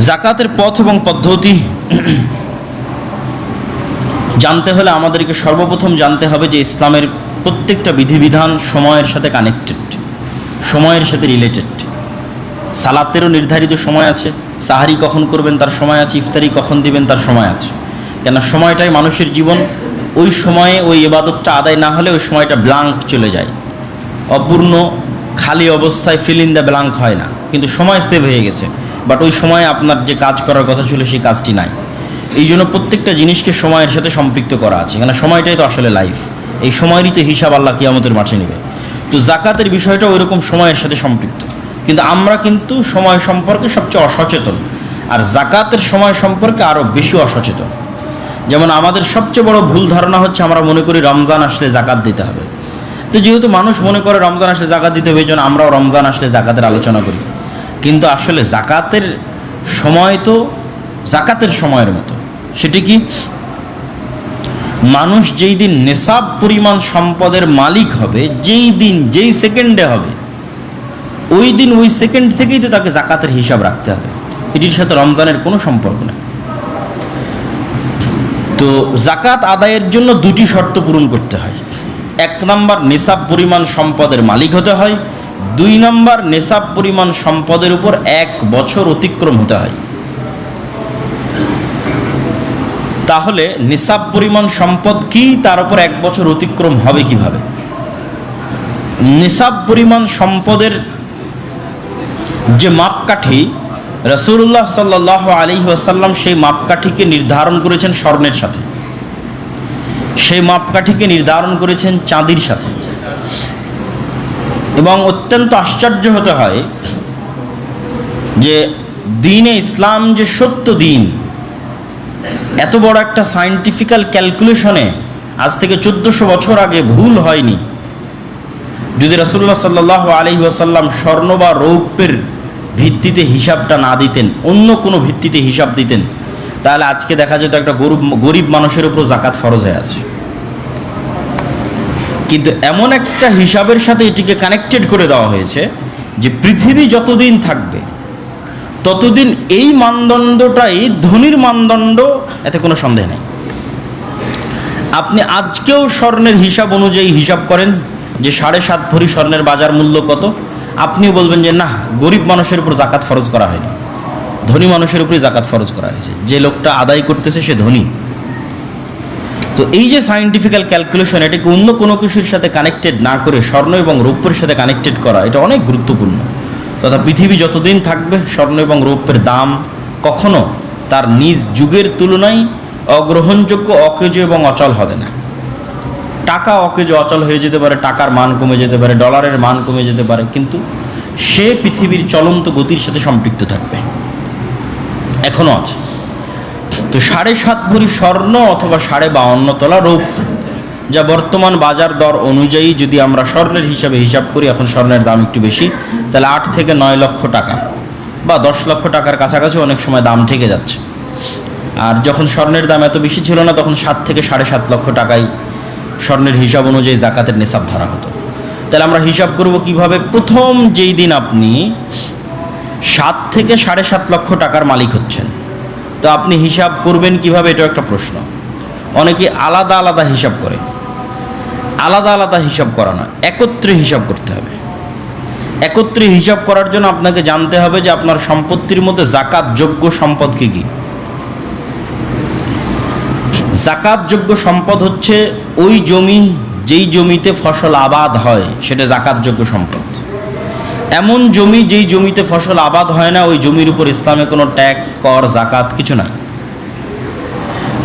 জাকাতের পথ এবং পদ্ধতি জানতে হলে আমাদেরকে সর্বপ্রথম জানতে হবে যে ইসলামের প্রত্যেকটা বিধিবিধান সময়ের সাথে কানেক্টেড সময়ের সাথে রিলেটেড সালাতেরও নির্ধারিত সময় আছে, সাহারি কখন করবেন তার সময় আছে, ইফতারি কখন দিবেন তার সময় আছে। কেন সময়টাই মানুষের জীবন, ওই সময়ে ওই ইবাদতটা আদায় না হলে ওই সময়টা ব্লাঙ্ক চলে যায়। অপূর্ণ খালি অবস্থায় ফিল ইন দ্য ব্লাঙ্ক হয় না। কিন্তু সময় সেভ হয়ে গেছে। বাট ওই সময় আপনার যে কাজ করার কথা ছিল সেই কাজটি নাই। এই জন্য প্রত্যেকটা জিনিসকে সময়ের সাথে সম্পৃক্ত করা আছে। কেন সময়টাই তো আসলে লাইফ এই সময়েরই তো হিসাব আল্লাহ কিয়ামতের মাঠে নেবে। তো জাকাতের বিষয়টা ওই রকম সময়ের সাথে সম্পৃক্ত। কিন্তু আমরা কিন্তু সময় সম্পর্কে সবচেয়ে অসচেতন। আর জাকাতের সময় সম্পর্কে আরও বেশি অসচেতন। যেমন আমাদের সবচেয়ে বড় ভুল ধারণা হচ্ছে আমরা মনে করি রমজান আসলে জাকাত দিতে হবে। তো যেহেতু মানুষ মনে করে রমজান আসলে জাকাত দিতে হবে, এই জন্য আমরাও রমজান আসলে জাকাতের আলোচনা করি। কিন্তু আসলে জাকাতের সময় তো, জাকাতের সময়ের মতো। সেটি কি? মানুষ যেই দিন নেশাব পরিমাণ সম্পদের মালিক হবে, যেই দিন, যেই সেকেন্ডে হবে, ওই দিন ওই সেকেন্ড থেকেই তো তাকে জাকাতের হিসাব রাখতে হবে। এটির সাথে রমজানের কোনো সম্পর্ক নেই। তো জাকাত আদায়ের জন্য দুটি শর্ত পূরণ করতে হয়। এক নম্বর, নেশাব পরিমাণ সম্পদের মালিক হতে হয়। দুই নম্বর নেশাব পরিমাণ সম্পদের উপর এক বছর অতিক্রম হতে হয়। তাহলে নিসাব পরিমাণ সম্পদ কি? তার উপর এক বছর অতিক্রম হবে কীভাবে? নিসাব পরিমাণ সম্পদের যে মাপকাঠি রসুল্লাহ সাল্লাহ আলী ওয়াসাল্লাম সেই মাপকাঠিকে নির্ধারণ করেছেন স্বর্ণের সাথে। সেই মাপকাঠিকে নির্ধারণ করেছেন চাঁদির সাথে। এবং অত্যন্ত আশ্চর্য হতে হয় যে দিনে ইসলাম যে সত্য দিন, এত বড় একটা সায়েন্টিফিক্যাল ক্যালকুলেশনে আজ থেকে চোদ্দোশো বছর আগে ভুল হয়নি। যদি রসুল্লাহ সাল্লাহ আলহি আসাল্লাম স্বর্ণ বা রৌপ্যের ভিত্তিতে হিসাবটা না দিতেন, অন্য কোনো ভিত্তিতে হিসাব দিতেন, তাহলে আজকে দেখা যেত একটা গরিব গরিব মানুষের উপর জাকাত ফরজ হয়ে আছে। কিন্তু এমন একটা হিসাবের সাথে এটিকে কানেক্টেড করে দেওয়া হয়েছে যে পৃথিবী যতদিন থাকবে, ততদিন এই মানদণ্ডটাই ধনির মানদণ্ড, এতে কোনো সন্দেহ নেই। আপনি আজকেও স্বর্ণের হিসাব অনুযায়ী হিসাব করেন যে সাড়ে সাত ভরি স্বর্ণের বাজার মূল্য কত, আপনিও বলবেন যে না, গরিব মানুষের উপর জাকাত ফরজ করা হয়নি। ধনী মানুষের উপরে জাকাত ফরজ করা হয়েছে। যে লোকটা আদায় করতেছে সে ধনী। তো এই যে সায়েন্টিফিক্যাল ক্যালকুলেশন এটাকে অন্য কোনো কিছুর সাথে কানেক্টেড না করে স্বর্ণ এবং রৌপ্যের সাথে কানেক্টেড করা? এটা অনেক গুরুত্বপূর্ণ। তথা পৃথিবী যতদিন থাকবে, স্বর্ণ এবং রৌপ্যের দাম কখনো তার নিজ যুগের তুলনায় অগ্রহণযোগ্য, অকেজ এবং অচল হবে না। টাকা অকেজ, অচল হয়ে যেতে পারে, টাকার মান কমে যেতে পারে, ডলারের মান কমে যেতে পারে, কিন্তু সে পৃথিবীর চলন্ত গতির সাথে সম্পৃক্ত থাকবে। এখনও আছে। তো সাড়ে সাত ভরি স্বর্ণ অথবা সাড়ে বাউন্ন তলা রৌপ্য যা বর্তমান বাজার দর অনুযায়ী যদি আমরা স্বর্ণের হিসাবে হিসাব করি, এখন স্বর্ণের দাম একটু বেশি, তাহলে আট থেকে নয় লক্ষ টাকা বা দশ লক্ষ টাকার কাছাকাছি অনেক সময় দাম থেকে যাচ্ছে। আর যখন স্বর্ণের দাম এত বেশি ছিল না, তখন সাত থেকে সাড়ে সাত লক্ষ টাকায় স্বর্ণের হিসাব অনুযায়ী জাকাতের নিসাব ধরা হতো। তাহলে আমরা হিসাব করব কীভাবে? প্রথম যেই দিন আপনি সাত থেকে সাড়ে সাত লক্ষ টাকার মালিক হচ্ছেন। তো আপনি হিসাব করবেন কীভাবে, এটাও একটা প্রশ্ন। অনেকে আলাদা আলাদা হিসাব করে। আলাদা আলাদা হিসাব করা না একত্রে হিসাব করতে হবে। একত্রে হিসাব করার জন্য আপনাকে জানতে হবে যে আপনার সম্পত্তির মধ্যে জাকাত যোগ্য সম্পদ কী কী। জাকাতযোগ্য সম্পদ হচ্ছে ওই জমি, যেই জমিতে ফসল আবাদ হয়, সেটা জাকাতযোগ্য সম্পদ। এমন জমি যেই জমিতে ফসল আবাদ হয় না, ওই জমির উপর ইসলামে কোনো ট্যাক্স, কর, জাকাত কিছু নাই।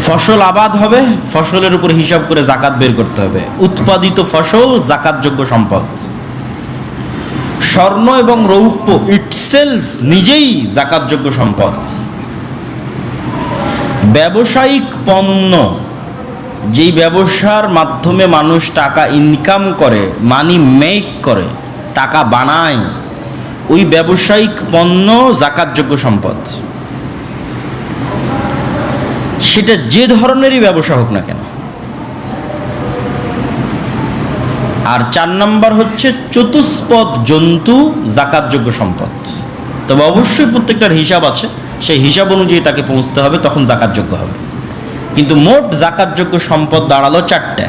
ফসল আবাদ হবে, ফসলের উপর হিসাব করে জাকাত বের করতে হবে। উৎপাদিত ফসল জাকাতযোগ্য সম্পদ। স্বর্ণ এবং রৌপ্য ইটসেলফ নিজেই জাকাতযোগ্য সম্পদ। ব্যবসায়িক পণ্য, যেই ব্যবসার মাধ্যমে মানুষ টাকা ইনকাম করে মানি মেক করে টাকা বানায়, ওই ব্যবসায়িক পণ্য জাকাতযোগ্য সম্পদ। সেটা যে ধরনেরই ব্যবসা হোক না কেন। আর চার নম্বর হচ্ছে চতুষ্পদ জন্তু জাকাতযোগ্য সম্পদ। তবে অবশ্যই প্রত্যেকটার হিসাব আছে, সেই হিসাব অনুযায়ী তাকে পৌঁছতে হবে, তখন জাকাতযোগ্য হবে। কিন্তু মোট জাকাতযোগ্য সম্পদ দাঁড়াল চারটে।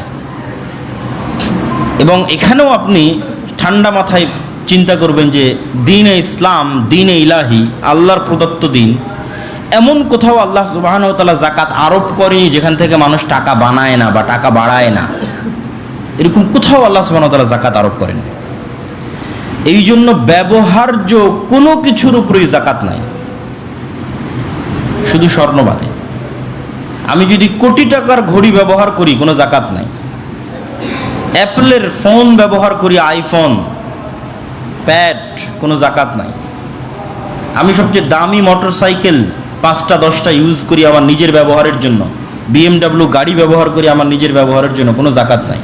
এবং এখানেও আপনি ঠান্ডা মাথায় চিন্তা করবেন যে দিনে ইসলাম, দিনে ইলাহি, আল্লাহর প্রদত্ত দিন। এমন কোথাও আল্লাহ সুবাহানতালা জাকাত আরোপ করেনি যেখান থেকে মানুষ টাকা বানায় না বা টাকা বাড়ায় না। এরকম কোথাও আল্লাহ সুবাহতালা জাকাত আরোপ করেন এই জন্য ব্যবহার্য কোনো কিছুর উপরেই জাকাত নাই। শুধু স্বর্ণবাদে আমি যদি কোটি টাকার ঘড়ি ব্যবহার করি, কোনো জাকাত নাই। অ্যাপেলের ফোন ব্যবহার করি, আইফোন, প্যাড, কোনো জাকাত নাই। আমি সবচেয়ে দামি মোটর সাইকেল পাঁচটা, দশটা ইউজ করি আমার নিজের ব্যবহারের জন্য। বিএমডাব্লিউ গাড়ি ব্যবহার করি আমার নিজের ব্যবহারের জন্য, কোনো জাকাত নাই।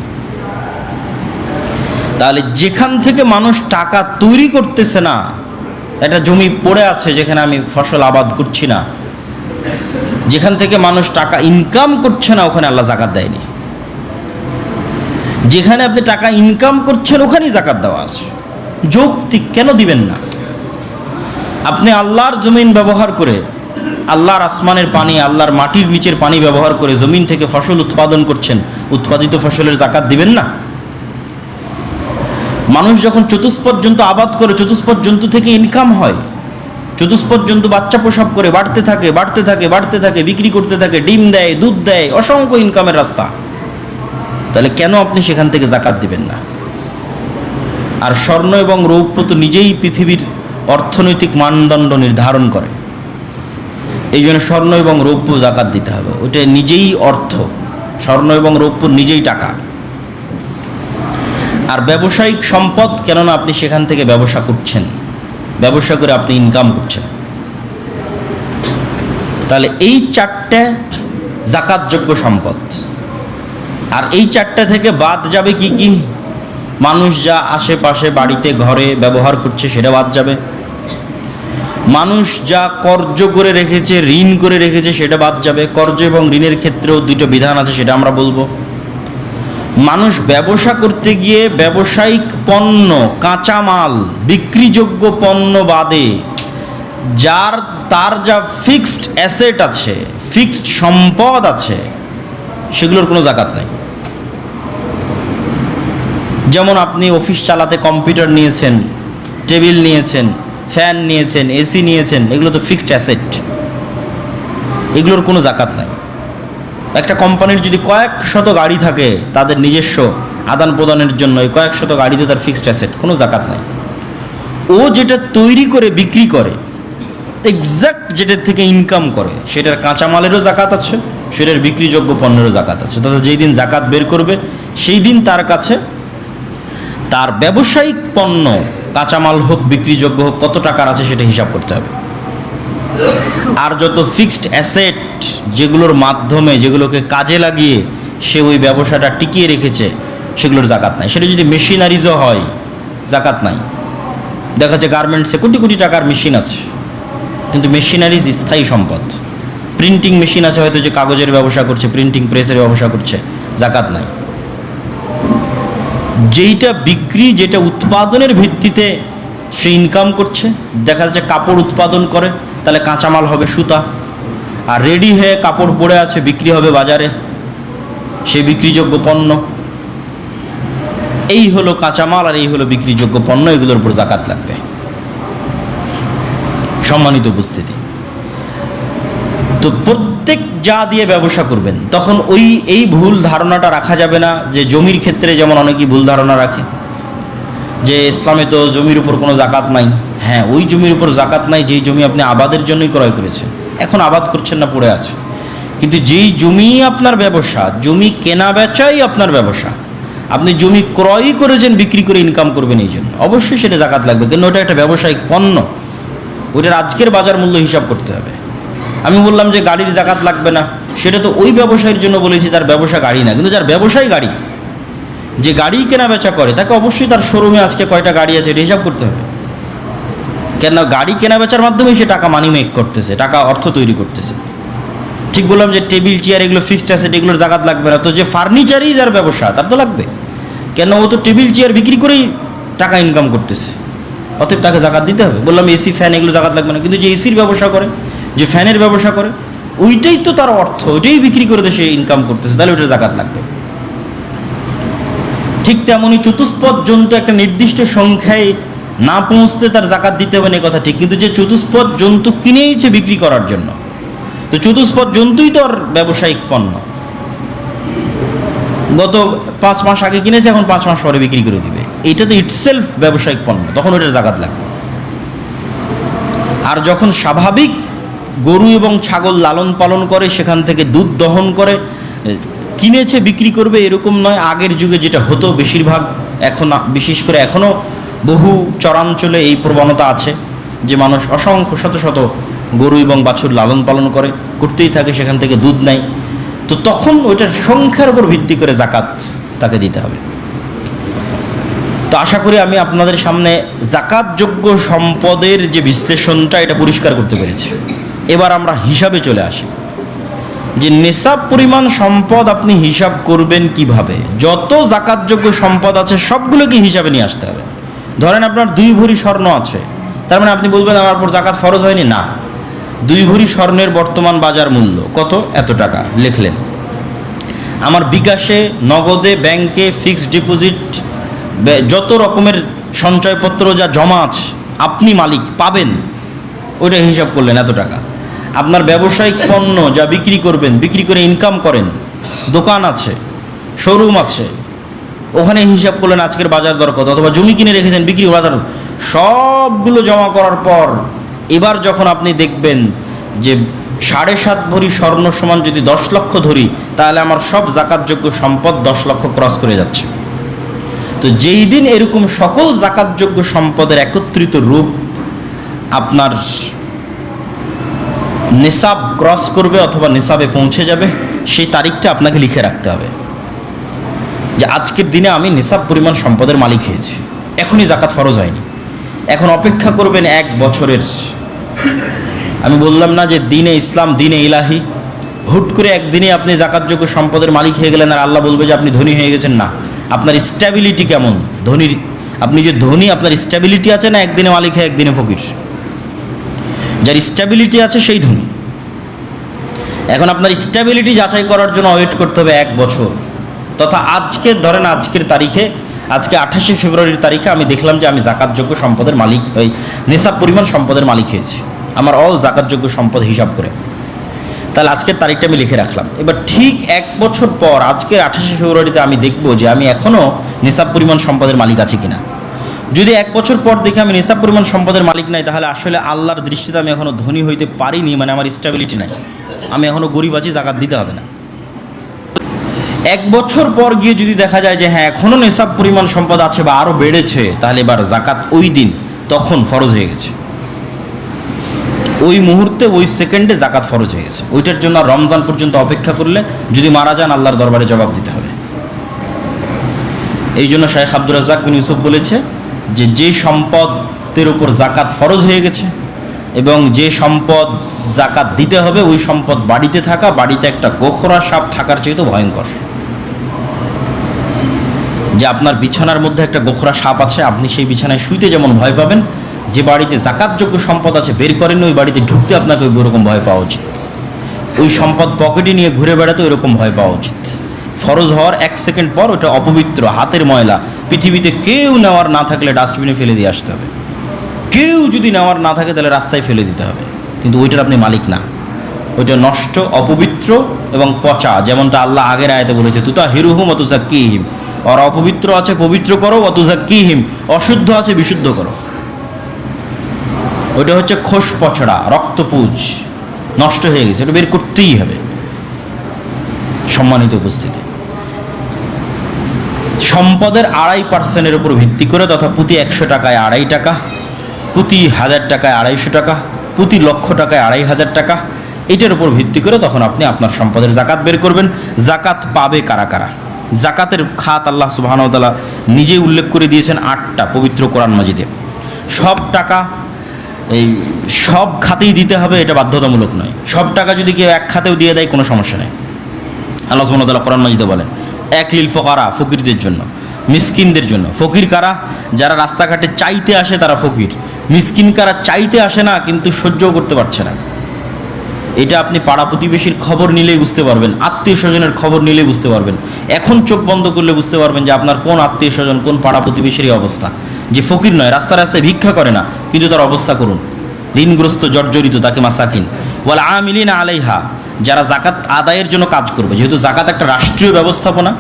তাহলে যেখান থেকে মানুষ টাকা তৈরি করতেছে না, একটা জমি পড়ে আছে যেখানে আমি ফসল আবাদ করছি না, যেখান থেকে মানুষ টাকা ইনকাম করছে না, ওখানে আল্লাহ জাকাত দেয়নি। যেখানে আপনি টাকা ইনকাম করছেন, ওখানেই জাকাত দেওয়া আছে। যৌক্তিক কেন দিবেন না? আপনি আল্লাহর জমিন ব্যবহার করে, আল্লাহর আসমানের পানি, আল্লাহর মাটির নিচের পানি ব্যবহার করে জমিন থেকে ফসল উৎপাদন করছেন, উৎপাদিত ফসলের জাকাত দিবেন না? মানুষ যখন চতুষ্পদ জন্তু আবাদ করে চতুষ্পদ জন্তু থেকে ইনকাম হয় চতুষ্পদ জন্তু বাচ্চা প্রসব করে, বাড়তে থাকে বাড়তে থাকে বাড়তে থাকে, বিক্রি করতে থাকে, ডিম দেয়, দুধ দেয়, অসংখ্য ইনকামের রাস্তা। তাহলে কেন আপনি সেখান থেকে জাকাত দিবেন না? আর স্বর্ণ এবং রৌপ্য তো নিজেই পৃথিবীর অর্থনৈতিক মানদণ্ড নির্ধারণ করে। এই জন্য স্বর্ণ এবং রৌপ্য জাকাত দিতে হবে। ওইটা নিজেই অর্থ। স্বর্ণ এবং রৌপ্য নিজেই টাকা। আর ব্যবসায়িক সম্পদ কেননা আপনি সেখান থেকে ব্যবসা করছেন। ব্যবসা করে আপনি ইনকাম করছেন। তাহলে এই চারটে জাকাতযোগ্য সম্পদ। আর এই চারটে থেকে বাদ যাবে কি কি? মানুষ যা আশেপাশে বাড়িতে, ঘরে ব্যবহার করছে সেটা বাদ যাবে। মানুষ যা কর্য করে রেখেছে, ঋণ করে রেখেছে সেটা বাদ যাবে। কর্য এবং ঋণের ক্ষেত্রেও দুটো বিধান আছে, সেটা আমরা বলব। মানুষ ব্যবসা করতে গিয়ে ব্যবসায়িক পণ্য, কাঁচামাল, বিক্রিযোগ্য পণ্য বাদে যার, তার যা ফিক্সড অ্যাসেট আছে ফিক্সড সম্পদ আছে, সেগুলোর কোনো জাকাত নাই। যেমন আপনি অফিস চালাতে কম্পিউটার নিয়েছেন, টেবিল নিয়েছেন, ফ্যান নিয়েছেন, এসি নিয়েছেন, এগুলো তো ফিক্সড অ্যাসেট এগুলোর কোনো জাকাত নাই। একটা কোম্পানির যদি কয়েক শত গাড়ি থাকে, তাদের নিজস্ব আদান প্রদানের জন্য এই কয়েক শত গাড়িতে তার ফিক্সড অ্যাসেট কোনো জাকাত নাই। ও যেটা তৈরি করে, বিক্রি করে এক্স্যাক্ট যেটার থেকে ইনকাম করে, সেটার কাঁচামালেরও জাকাত আছে, সেটার বিক্রিযোগ্য পণ্যেরও জাকাত আছে। তবে যেই দিন জাকাত বের করবে, সেই দিন তার কাছে তার ব্যবসায়িক পণ্য, কাঁচামাল হোক, বিক্রিযোগ্য হোক, কত টাকার আছে সেটা হিসাব করতে হবে। আর যত ফিক্সড অ্যাসেট যেগুলোর মাধ্যমে, যেগুলোকে কাজে লাগিয়ে সে ওই ব্যবসাটা টিকিয়ে রেখেছে, সেগুলোর জাকাত নাই। সেটা যদি মেশিনারিজও হয়, জাকাত নাই। দেখা যাচ্ছে গার্মেন্টসে কোটি কোটি টাকার মেশিন আছে, কিন্তু মেশিনারিজ স্থায়ী সম্পদ। প্রিন্টিং মেশিন আছে হয়তো যে কাগজের ব্যবসা করছে প্রিন্টিং প্রেসের ব্যবসা করছে, জাকাত নাই। যেইটা বিক্রি, যেটা উৎপাদনের ভিত্তিতে সে ইনকাম করছে, দেখা যাচ্ছে কাপড় উৎপাদন করে, তাহলে কাঁচামাল হবে সুতা। আর রেডি হয়ে কাপড় পরে আছে, বিক্রি হবে বাজারে। সে বিক্রিযোগ্য পণ্য। এই হলো কাঁচামাল আর এই হলো বিক্রিযোগ্য পণ্য, এগুলোর উপর জাকাত লাগবে। সম্মানিত উপস্থিতি। তো প্রত্যেক যা দিয়ে ব্যবসা করবেন, তখন ওই, এই ভুল ধারণাটা রাখা যাবে না যে জমির ক্ষেত্রে যেমন অনেকেই ভুল ধারণা রাখে, যে ইসলামে তো জমির উপর কোনো জাকাত নাই। হ্যাঁ ওই জমির উপর জাকাত নাই যেই জমি আপনি আবাদের জন্যই ক্রয় করেছেন। এখন আবাদ করছেন না, পড়ে আছে। কিন্তু যেই জমি আপনার ব্যবসা, জমি কেনা বেচাই আপনার ব্যবসা, আপনি জমি ক্রয় করেছেন, বিক্রি করে ইনকাম করবেন এই জন্য। অবশ্যই সেটা জাকাত লাগবে কিন্তু ওটা একটা ব্যবসায়িক পণ্য। ওটার আজকের বাজার মূল্য হিসাব করতে হবে। আমি বললাম যে গাড়ির জাকাত লাগবে না। সেটা তো ওই ব্যবসায়ীর জন্য বলেছি, তার ব্যবসা গাড়ি না। কিন্তু যার ব্যবসায়ী গাড়ি, যে গাড়ি কেনা বেচা করে, তাকে অবশ্যই তার শোরুমে আজকে কয়টা গাড়ি আছে এটা হিসাব করতে হবে। কেন গাড়ি কেনা বেচার মাধ্যমেই সে টাকা মানি মেক করতেছে, টাকা অর্থ তৈরি করতেছে। ঠিক বললাম যে টেবিল চেয়ার এগুলো ফিক্সড আছে, এগুলোর জাকাত লাগবে না। তো যে ফার্নিচারই যার ব্যবসা, তার তো লাগবে। কেন ও তো টেবিল চেয়ার বিক্রি করেই টাকা ইনকাম করতেছে। অতএব তাকে জাকাত দিতে হবে। বললাম এসি ফ্যান এগুলো জাকাত লাগবে না। কিন্তু যে এসির ব্যবসা করে যে ফ্যানের ব্যবসা করে, ওইটাই তো তার অর্থ, ওইটাই বিক্রি করে দেশে ইনকাম করতেছে, তাহলে ওইটা জাকাত লাগবে। ঠিক তেমনই চতুষ্পদ জন্তু একটা নির্দিষ্ট সংখ্যায় না পৌঁছতে তার জাকাত দিতে হবে না কথা ঠিক, কিন্তু যে চতুষ্পদ জন্তু কিনেইছে বিক্রি করার জন্য, তো চতুষ্পদ জন্তুই তো আর ব্যবসায়িক পণ্য। গত পাঁচ মাস আগে কিনেছে, এখন পাঁচ মাস পরে বিক্রি করে দিবে। এইটা তো ইটসেলফ ব্যবসায়িক পণ্য, তখন ওটার জাকাত লাগবে। আর যখন স্বাভাবিক গরু এবং ছাগল লালন পালন করে, সেখান থেকে দুধ দহন করে, কিনেছে, বিক্রি করবে, এরকম নয়। আগের যুগে যেটা হতো, বেশিরভাগ এখন, বিশেষ করে এখনও বহু চরাঞ্চলে এই প্রবণতা আছে, যে মানুষ অসংখ্য, শত শত গরু এবং বাছুর লালন পালন করে, করতেই থাকে, সেখান থেকে দুধ নেয়। তো তখন ওইটার সংখ্যার উপর ভিত্তি করে জাকাত তাকে দিতে হবে। তো আশা করি আমি আপনাদের সামনে জাকাতযোগ্য সম্পদের যে বিশ্লেষণটা, এটা পরিষ্কার করতে পেরেছি। এবার আমরা হিসাবে চলে আসি। যে নেশাব পরিমাণ সম্পদ আপনি হিসাব করবেন কীভাবে? যত জাকাতযোগ্য সম্পদ আছে সবগুলোকে হিসাবে নিয়ে আসতে হবে। ধরেন আপনার দুই ভরি স্বর্ণ আছে, তার মানে আপনি বলবেন আমার উপর জাকাত ফরজ হয়নি? না। দুই ভরি স্বর্ণের বর্তমান বাজার মূল্য কত? এত টাকা। লিখলেন। আমার বিকাশে, নগদে, ব্যাংকে, ফিক্সড ডিপোজিট যত রকমের সঞ্চয়পত্র যা জমা আছে, আপনি মালিক পাবেন, ওইটা হিসাব করলেন এত টাকা। আপনার ব্যবসায়িক পণ্য যা বিক্রি করবেন, বিক্রি করে ইনকাম করেন, দোকান আছে শোরুম আছে, ওখানে হিসাব করলেন আজকের বাজার দর কত, অথবা জমি কিনে রেখেছেন, বিক্রি বাজার সবগুলো জমা করার পর, এবার যখন আপনি দেখবেন যে সাড়ে সাত ভরি স্বর্ণ সমান যদি দশ লক্ষ ধরি, তাহলে আমার সব জাকাতযোগ্য সম্পদ দশ লক্ষ ক্রস করে যাচ্ছে। তো যেই দিন এরকম সকল জাকাতযোগ্য সম্পদের একত্রিত রূপ আপনার নিসাব ক্রস করবে অথবা নিসাবে পৌঁছে যাবে, সেই তারিখটা আপনাকে লিখে রাখতে হবে। যে আজকের দিনে আমি নিসাব পরিমাণ সম্পদের মালিক হয়েছি। এখনই জাকাত ফরজ হয়নি। এখন অপেক্ষা করবেন এক বছরের। আমি বললাম না যে দিনে ইসলাম, দিনে ইলাহি। হুট করে একদিনে আপনি জাকাতযোগ্য সম্পদের মালিক হয়ে গেলেন আর আল্লাহ বলবে যে আপনি ধনী হয়ে গেছেন। না, আপনার স্ট্যাবিলিটি কেমন? ধনীর আপনি যে ধনী, আপনার স্ট্যাবিলিটি আছে না একদিনে মালিক হয়ে একদিনে ফকির? যার স্ট্যাবিলিটি আছে সেই ধনী। এখন আপনার স্ট্যাবিলিটি যাচাই করার জন্য ওয়েট করতে হবে এক বছর। তথা আজকের ধরেন আজকের তারিখে, আজকে আঠাশে ফেব্রুয়ারির তারিখে আমি দেখলাম যে আমি জাকাতযোগ্য সম্পদের মালিক, ওই নেশাব পরিমাণ সম্পদের মালিক হয়েছি। আমার অল জাকাতযোগ্য সম্পদ হিসাব করে। তাহলে আজকের তারিখটা আমি লিখে রাখলাম। এবার ঠিক এক বছর পর, আজকের আঠাশে ফেব্রুয়ারিতে আমি দেখব যে আমি এখনও নিসাব পরিমাণ সম্পদের মালিক আছি কিনা। যদি এক বছর পর দেখে আমি নিসাব পরিমাণ সম্পদের মালিক নাই, তাহলে আসলে আল্লাহর দৃষ্টিতে আমি এখনও ধনী হইতে পারিনি মানে আমার স্টেবিলিটি নাই। আমি এখনও গরিব আছি, জাকাত দিতে হবে না। এক বছর পর গিয়ে যদি দেখা যায় যে হ্যাঁ এখনও নেশাব পরিমাণ সম্পদ আছে বা আরও বেড়েছে, তাহলে এবার জাকাত ওই দিন, তখন ফরজ হয়ে গেছে। ওই মুহূর্তে, ওই সেকেন্ডে জাকাত ফরজ হয়ে গেছে। ওইটার জন্য রমজান পর্যন্ত অপেক্ষা করলে যদি মারা যান, আল্লাহর দরবারে জবাব দিতে হবে। এই জন্য শাহেখ আব্দুর রাজাক বিন ইউসুফ বলেছে যে যে সম্পদের উপর জাকাত ফরজ হয়ে গেছে এবং যে সম্পদ জাকাত দিতে হবে, ওই সম্পদ বাড়িতে থাকা, বাড়িতে একটা গোখরা সাপ থাকার চেয়ে তো ভয়ঙ্কর। যে আপনার বিছানার মধ্যে একটা গোখরা সাপ আছে, আপনি সেই বিছানায় শুইতে যেমন ভয় পাবেন, যে বাড়িতে জাকাতযোগ্য সম্পদ আছে, বের করেন, ওই বাড়িতে ঢুকতে আপনাকে ওই রকম ভয় পাওয়া উচিত। ওই সম্পদ পকেটে নিয়ে ঘুরে বেড়াতে ওইরকম ভয় পাওয়া উচিত। ফরজ হওয়ার এক সেকেন্ড পর ওটা অপবিত্র হাতের ময়লা পৃথিবীতে কেউ নেওয়ার না থাকলে ডাস্টবিনে ফেলে দিয়ে আসতে হবে। কেউ যদি নেওয়ার না থাকে, তাহলে রাস্তায় ফেলে দিতে হবে। কিন্তু ওইটার আপনি মালিক না। ওইটা নষ্ট, অপবিত্র এবং পচা, যেমনটা আল্লাহ আগের আয়তে বলেছে তুতা অতুজা কিহিম আর অপবিত্র আছে, পবিত্র করো অতুজা কিহিম অশুদ্ধ আছে, বিশুদ্ধ করো। ওইটা হচ্ছে খোস পচড়া রক্তপুজ নষ্ট হয়ে গেছে, ওটা বের করতেই হবে। সম্মানিত উপস্থিতি। সম্পদের আড়াই পার্সেন্টের উপর ভিত্তি করে, তথা প্রতি একশো টাকায় আড়াই টাকা, প্রতি হাজার টাকায় আড়াইশো টাকা, প্রতি লক্ষ টাকায় আড়াই হাজার টাকা, এটার উপর ভিত্তি করে তখন আপনি আপনার সম্পদের জাকাত বের করবেন। জাকাত পাবে কারা কারা? জাকাতের খাত আল্লাহ সুবাহানতালা নিজেই উল্লেখ করে দিয়েছেন আটটা পবিত্র কোরআন মাজিদে। সব টাকা, এই সব খাতেই দিতে হবে, এটা বাধ্যতামূলক নয়। সব টাকা যদি কেউ এক খাতেও দিয়ে দেয়, কোনো সমস্যা নেই। আল্লাহ সুবহানাহু কোরআন মাজিদে বলেন এক লিল ফকারা ফকিরদের জন্য, মিসকিনদের জন্য। ফকির কারা? যারা রাস্তাঘাটে চাইতে আসে তারা ফকির। মিসকিন কারা চাইতে আসে না, কিন্তু সহ্য করতে পারছে না। এটা আপনি পাড়া প্রতিবেশীর খবর নিলেই বুঝতে পারবেন আত্মীয় স্বজনের খবর নিলেই বুঝতে পারবেন। এখন চোখ বন্ধ করলে বুঝতে পারবেন যে আপনার কোন আত্মীয় স্বজন কোন পাড়া প্রতিবেশীরই অবস্থা। যে ফকির নয়, রাস্তা রাস্তায় ভিক্ষা করে না, কিন্তু তার অবস্থা করুন। ঋণগ্রস্ত, জর্জরিত, তাকে মাসাকিন। ওয়াল আমিলিন আলাইহা। যারা জাকাত আদায়ের জন্য কাজ করবে। যেহেতু জাকাত একটা রাষ্ট্রীয় ব্যবস্থাপনা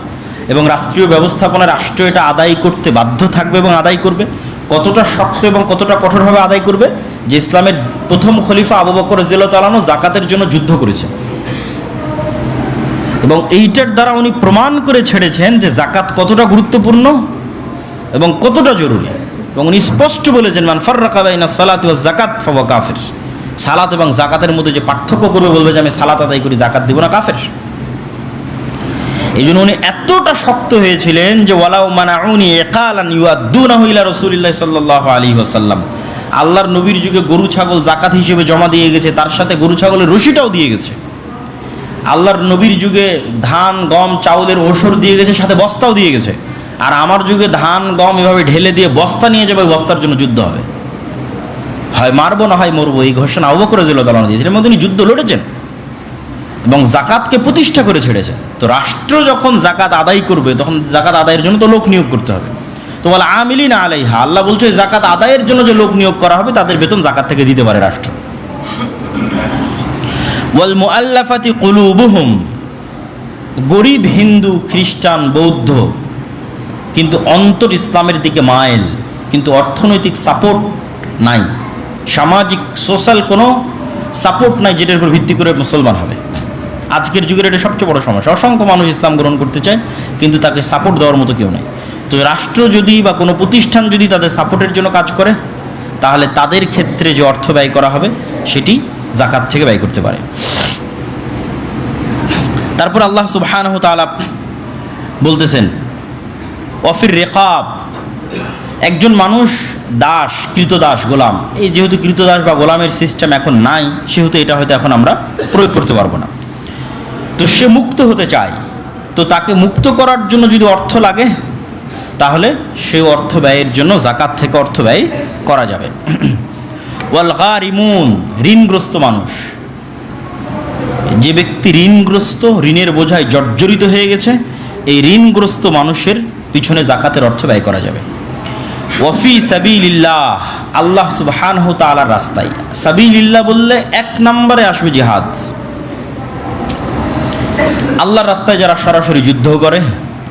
এবং রাষ্ট্রীয় ব্যবস্থাপনা রাষ্ট্র এটা আদায় করতে বাধ্য থাকবে এবং আদায় করবে। কতটা শক্ত এবং কতটা কঠোরভাবে আদায় করবে? যে ইসলামের প্রথম খলিফা আবু বকর জেল তালানো জাকাতের জন্য যুদ্ধ করেছে। এবং এইটার দ্বারা উনি প্রমাণ করে ছেড়েছেন যে জাকাত কতটা গুরুত্বপূর্ণ এবং কতটা জরুরি। এবং উনি স্পষ্ট বলেছেন, মান ফার্রাকাবাইনা সালাত ওয়া জাকাত ফাওয়া কাফের। সালাত এবং জাকাতের মধ্যে যে পার্থক্য করবে, বলবে যে আমি সালাত আদায় করি, জাকাত দিব না কাফের। এই জন্য উনি এতটা শক্ত হয়েছিলেন যে ওয়ালাউ মানাউনি একালান ইউয়াদ্দুনাহু ইলা রাসূলিল্লাহ সাল্লাল্লাহু আলাইহি ওয়াসাল্লাম। আল্লাহর নবীর যুগে গরু, ছাগল জাকাত হিসেবে জমা দিয়ে গেছে, তার সাথে গরু, ছাগলের রশিটাও দিয়ে গেছে। আল্লাহর নবীর যুগে ধান, গম, চাউলের ওষর দিয়ে গেছে, সাথে বস্তাও দিয়ে গেছে। আর আমার যুগে ধান, গম এভাবে ঢেলে দিয়ে বস্তা নিয়ে যাবে বস্তার জন্য যুদ্ধ হবে। হয় মারবো না হয় মরবো, এই ঘোষণা অবকরে দিল তালানো দিয়েছে এর মধ্যে উনি যুদ্ধ লড়েছেন এবং জাকাতকে প্রতিষ্ঠা করে ছেড়েছে তো রাষ্ট্র যখন জাকাত আদায় করবে, তখন জাকাত আদায়ের জন্য তো লোক নিয়োগ করতে হবে। তো বলে আমিলি না আলাইহা। আল্লাহ বলছে, জাকাত আদায়ের জন্য যে লোক নিয়োগ করা হবে, তাদের বেতন জাকাত থেকে দিতে পারে রাষ্ট্র। ওয়াল মুআল্লাফাতি কুলুবুহুম। গরিব হিন্দু, খ্রিস্টান, বৌদ্ধ, কিন্তু অন্তর ইসলামের দিকে মাইল, কিন্তু অর্থনৈতিক সাপোর্ট নাই। সামাজিক, সোশ্যাল কোনো সাপোর্ট নাই যেটার উপর ভিত্তি করে মুসলমান হবে। আজকের যুগের এটা সবচেয়ে বড় সমস্যা। অসংখ্য মানুষ ইসলাম গ্রহণ করতে চায়, কিন্তু তাকে সাপোর্ট দেওয়ার মতো কেউ নেই। তো রাষ্ট্র যদি বা কোনো প্রতিষ্ঠান যদি তাদের সাপোর্টের জন্য কাজ করে, তাহলে তাদের ক্ষেত্রে যে অর্থ ব্যয় করা হবে, সেটি জাকাত থেকে ব্যয় করতে পারে। তারপর আল্লাহ সুবহানাহু বলতেছেন অফির রেকাব। একজন মানুষ দাস, কৃতদাস গোলাম। এই যেহেতু কৃতদাস বা গোলামের সিস্টেম এখন নাই, সেহেতু এটা হয়তো এখন আমরা প্রয়োগ করতে পারব না। তো সে মুক্ত হতে চায়। তো তাকে মুক্ত করার জন্য যদি অর্থ লাগে, তাহলে সে অর্থ ব্যয়ের জন্য জাকাত থেকে অর্থ ব্যয় করা যাবে। ওয়াল গারিমুন, ঋণগ্রস্ত মানুষ। যে ব্যক্তি ঋণগ্রস্ত, ঋণের বোঝায় জর্জরিত হয়ে গেছে, এই ঋণগ্রস্ত মানুষের পিছনে জাকাতের অর্থ ব্যয় করা যাবে। ওয়ফি সাবিলিল্লাহ, আল্লাহ সুবহান তালার রাস্তায়। সাবিলিল্লাহ বললে এক নম্বরে আসবে জিহাদ। আল্লাহর রাস্তায় যারা সরাসরি যুদ্ধ করে,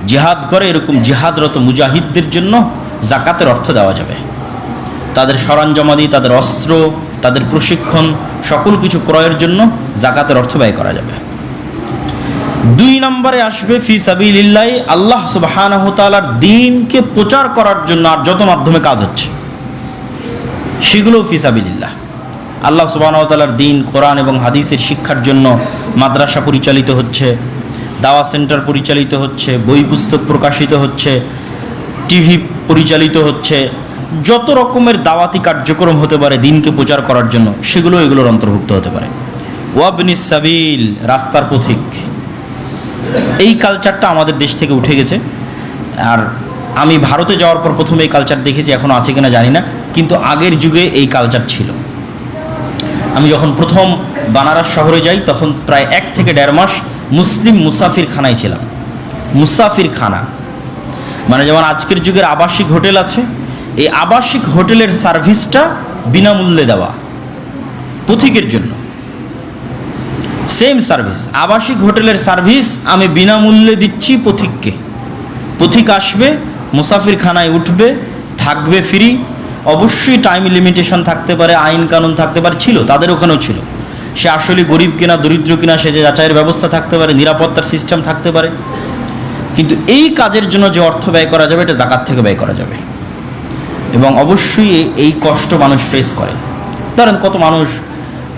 জিহাদ করে, এরকম জিহাদরত মুজাহিদদের জন্য জাকাতের অর্থ দেওয়া যাবে। তাদের সরঞ্জামাদি তাদের অস্ত্র, তাদের প্রশিক্ষণ, সকল কিছু ক্রয়ের জন্য জাকাতের অর্থ ব্যয় করা যাবে। দুই নম্বরে আসবে, ফি সাবিলিল্লাহ, আল্লাহ তাআলার দিনকে প্রচার করার জন্য আর যত মাধ্যমে কাজ হচ্ছে, সেগুলোও ফি সাবিলিল্লাহ। আল্লাহ সুবহানাহু তাআলার দিন, কোরআন এবং হাদিসের শিক্ষার জন্য মাদ্রাসা পরিচালিত হচ্ছে, দাওয়া সেন্টার পরিচালিত হচ্ছে, বই পুস্তক প্রকাশিত হচ্ছে, টিভি পরিচালিত হচ্ছে, যত রকমের দাওয়াতি কার্যক্রম হতে পারে, দিনকে প্রচার করার জন্য, সেগুলো এগুলোর অন্তর্ভুক্ত হতে পারে। ওয়াবনিস সাবিল, রাস্তার পথিক। এই কালচারটা আমাদের দেশ থেকে উঠে গেছে। আর আমি ভারতে যাওয়ার পর প্রথমে এই কালচার দেখেছি এখনও আছে কিনা জানি না, কিন্তু আগের যুগে এই কালচার ছিল। আমি যখন প্রথম বানারস শহরে যাই, তখন প্রায় এক থেকে দেড় মাস মুসলিম মুসাফির খানায় ছিলাম। মুসাফির খানা মানে যেমন আজকের যুগের আবাসিক হোটেল আছে, এই আবাসিক হোটেলের সার্ভিসটা বিনামূল্যে দেওয়া। পথিকের জন্য। সেম সার্ভিস আবাসিক হোটেলের সার্ভিস আমি বিনামূল্যে দিচ্ছি পথিককে। পথিক আসবে মুসাফির খানায় উঠবে, থাকবে ফ্রি অবশ্যই টাইম লিমিটেশন থাকতে পারে, আইন কানুন থাকতে পারে, ছিল, তাদের ওখানেও ছিল। সে আসলে গরিব কিনা, দরিদ্র কিনা, সে যে যাচাইয়ের ব্যবস্থা থাকতে পারে, নিরাপত্তার সিস্টেম থাকতে পারে। কিন্তু এই কাজের জন্য যে অর্থ ব্যয় করা যাবে, এটা জাকাত থেকে ব্যয় করা যাবে। এবং অবশ্যই এই- কষ্ট মানুষ ফেস করে। ধরেন কত মানুষ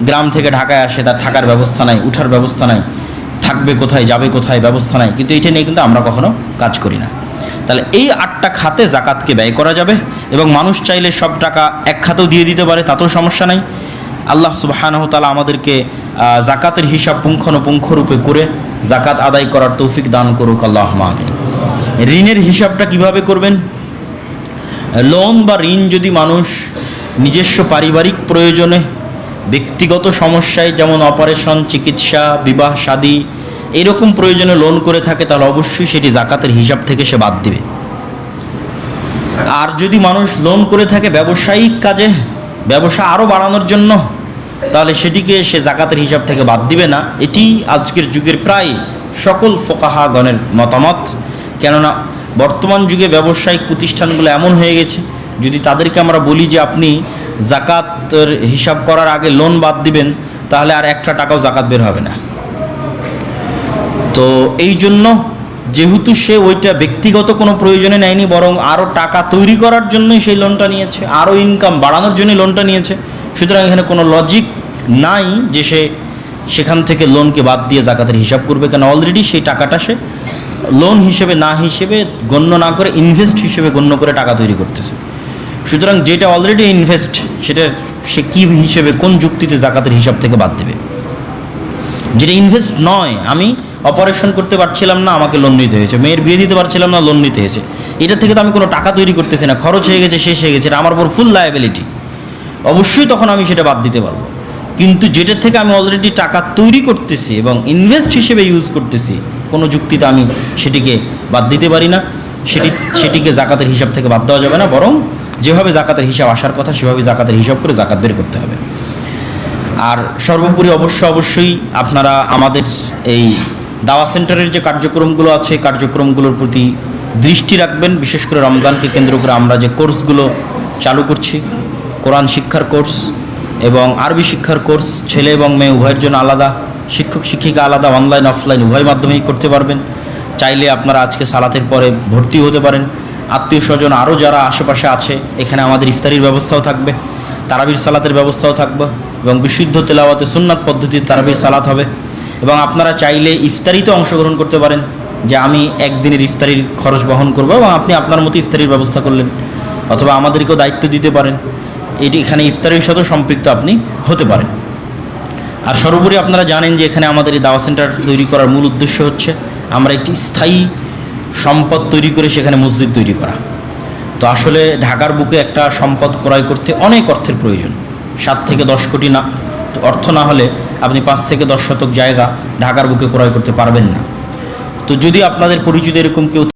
গ্রাম থেকে ঢাকায় আসে, তার থাকার ব্যবস্থা নাই, উঠার ব্যবস্থা নাই, থাকবে কোথায়, যাবে কোথায়, ব্যবস্থা নাই, কিন্তু এটা নিয়ে কিন্তু আমরা কখনো কাজ করি না। তাহলে এই আটটা খাতে জাকাতকে ব্যয় করা যাবে এবং মানুষ চাইলে সব টাকা এক খাতেও দিয়ে দিতে পারে, তাতেও সমস্যা নাই। আল্লাহ সুবাহানহ তালা আমাদেরকে জাকাতের হিসাব পুঙ্খানুপুঙ্খরূপে করে জাকাত আদায় করার তৌফিক দান করুক আল্লাহ মামিন ঋণের হিসাবটা কীভাবে করবেন? লোন বা ঋণ যদি মানুষ নিজস্ব পারিবারিক প্রয়োজনে ব্যক্তিগত সমস্যায় যেমন অপারেশন, চিকিৎসা, বিবাহ শাদী এরকম প্রয়োজনে লোন করে থাকে, তাহলে অবশ্যই সেটি জাকাতের হিসাব থেকে সে বাদ দিবে। আর যদি মানুষ লোন করে থাকে ব্যবসায়িক কাজে, ব্যবসা আরও বাড়ানোর জন্য, তাহলে সেটিকে সে জাকাতের হিসাব থেকে বাদ দিবে না। এটি আজকের যুগের প্রায় সকল ফোকাহাগণের মতামত। কেননা বর্তমান যুগে ব্যবসায়িক প্রতিষ্ঠানগুলো এমন হয়ে গেছে, যদি তাদেরকে আমরা বলি যে আপনি জাকাতের হিসাব করার আগে লোন বাদ দিবেন, তাহলে আর একটা টাকাও জাকাত বের হবে না। তো এই জন্য যেহেতু সে ওইটা ব্যক্তিগত কোনো প্রয়োজনে নেয়নি, বরং আরও টাকা তৈরি করার জন্যই সেই লোনটা নিয়েছে আরও ইনকাম বাড়ানোর জন্যই লোনটা নিয়েছে। সুতরাং এখানে কোনো লজিক নাই যে সে সেখান থেকে লোনকে বাদ দিয়ে জাকাতের হিসাব করবে কেন। অলরেডি সেই টাকাটা সে লোন হিসেবে না হিসেবে গণ্য না করে ইনভেস্ট হিসেবে গণ্য করে টাকা তৈরি করতেছে। সুতরাং যেটা অলরেডি ইনভেস্ট সেটা সে কী হিসেবে, কোন যুক্তিতে জাকাতের হিসাব থেকে বাদ দেবে? যেটা ইনভেস্ট নয়, আমি অপারেশন করতে পারছিলাম না, আমাকে লোন নিতে হয়েছে। মেয়ের বিয়ে দিতে পারছিলাম না লোন নিতে হয়েছে। এটা থেকে তো আমি কোনো টাকা তৈরি করতেছি না, খরচ হয়ে গেছে, শেষ হয়ে গেছে আমার উপর ফুল লায়াবিলিটি অবশ্যই তখন আমি সেটা বাদ দিতে পারব। কিন্তু যেটার থেকে আমি অলরেডি টাকা তৈরি করতেছি এবং ইনভেস্ট হিসেবে ইউজ করতেছি, কোনো যুক্তিতে আমি সেটিকে বাদ দিতে পারি না। সেটি, সেটিকে জাকাতের হিসাব থেকে বাদ দেওয়া যাবে না, বরং যেভাবে জাকাতের হিসাব আসার কথা সেভাবে জাকাতের হিসাব করে জাকাত বের করতে হবে। আর সর্বোপরি অবশ্য অবশ্যই আপনারা আমাদের এই দাওয়া সেন্টারের যে কার্যক্রমগুলো আছে, কার্যক্রমগুলোর প্রতি দৃষ্টি রাখবেন। বিশেষ করে রমজানকে কেন্দ্র করে আমরা যে কোর্সগুলো চালু করছি, কোরআন শিক্ষার কোর্স এবং আরবি শিক্ষার কোর্স, ছেলে এবং মেয়ে উভয়ের জন্য আলাদা, শিক্ষক, শিক্ষিকা আলাদা, অনলাইন, অফলাইন উভয় মাধ্যমেই করতে পারবেন। চাইলে আপনারা আজকে সালাতের পরে ভর্তি হতে পারেন। আত্মীয় স্বজন আরও যারা আশেপাশে আছে, এখানে আমাদের ইফতারির ব্যবস্থাও থাকবে, তারাবির সালাতের ব্যবস্থাও থাকবে এবং বিশুদ্ধ তেলাওয়াতে সুন্নাত পদ্ধতির তারাবির সালাত হবে। এবং আপনারা চাইলে ইফতারিতে অংশগ্রহণ করতে পারেন, যে আমি একদিনের ইফতারির খরচ বহন করব এবং আপনি আপনার মতো ইফতারির ব্যবস্থা করলেন, অথবা আমাদেরকেও দায়িত্ব দিতে পারেন। এটি এখানে ইফতারির সাথেও সম্পৃক্ত আপনি হতে পারেন। আর সর্বোপরি আপনারা জানেন যে এখানে আমাদের এই দাওয়া সেন্টার তৈরি করার মূল উদ্দেশ্য হচ্ছে, আমরা একটি স্থায়ী সম্পদ তৈরি করে সেখানে মসজিদ তৈরি করা। তো আসলে ঢাকার বুকে একটা সম্পদ ক্রয় করতে অনেক অর্থের প্রয়োজন। সাত থেকে দশ কোটি না অর্থ না হলে আপনি পাঁচ থেকে দশ শতক জায়গা ঢাকার বুকে ক্রয় করতে পারবেন না। তো যদি আপনাদের পরিচিত এরকম কেউ